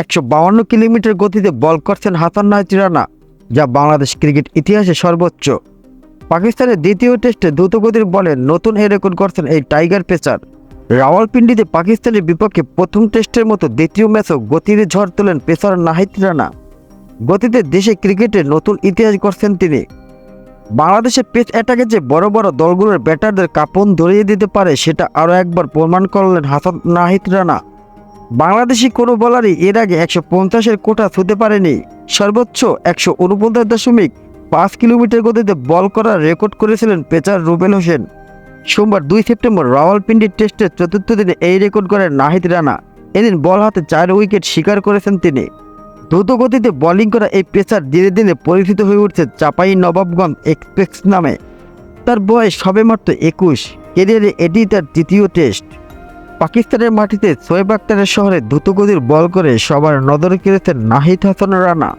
একশো বাউন্ন কিলোমিটার গতিতে বল করছেন হাসান নাহিদ রানা, যা বাংলাদেশ ক্রিকেট ইতিহাসে সর্বোচ্চ। পাকিস্তানের দ্বিতীয় টেস্টে দ্রুতগতির বলে নতুন এ রেকর্ড করছেন এই টাইগার পেসার। রাওয়ালপিন্ডিতে পাকিস্তানের বিপক্ষে প্রথম টেস্টের মতো দ্বিতীয় ম্যাচও গতির ঝড় তোলেন পেসার নাহিদ রানা। গতিতে দেশে ক্রিকেটে নতুন ইতিহাস করছেন তিনি। বাংলাদেশের পেস অ্যাটাকে যে বড় বড় দলগুলোর ব্যাটারদের কাপন ধরিয়ে দিতে পারে, সেটা আরও একবার প্রমাণ করলেন হাসান নাহিদ রানা। বাংলাদেশি কোনো বলারই এর আগে একশো পঞ্চাশের কোটা ছুঁতে পারেনি। সর্বোচ্চ একশো উনপঞ্চাশ দশমিক পাঁচ কিলোমিটার গতিতে বল করার রেকর্ড করেছিলেন পেচার রুবেল হোসেন। সোমবার দুই সেপ্টেম্বর রাওয়ালপিন্ডি টেস্টের চতুর্থ দিনে এই রেকর্ড করেন নাহিদ রানা। এদিন বল হাতে চার উইকেট শিকার করেছেন তিনি। দ্রুত গতিতে বোলিং করা এই পেসার ধীরে ধীরে পরিচিত হয়ে উঠছে চাপাই নবাবগঞ্জ এক্সপ্রেস নামে। তার বয়স সবেমাত্র একুশ। কেরিয়ারে এটি তার তৃতীয় টেস্ট। পাকিস্তানের মাটিতে সোয়েব আক্তারের শহরে দ্রুতগতির বল করে সবার নজরে কেড়েছেন নাহিদ হাসান রানা।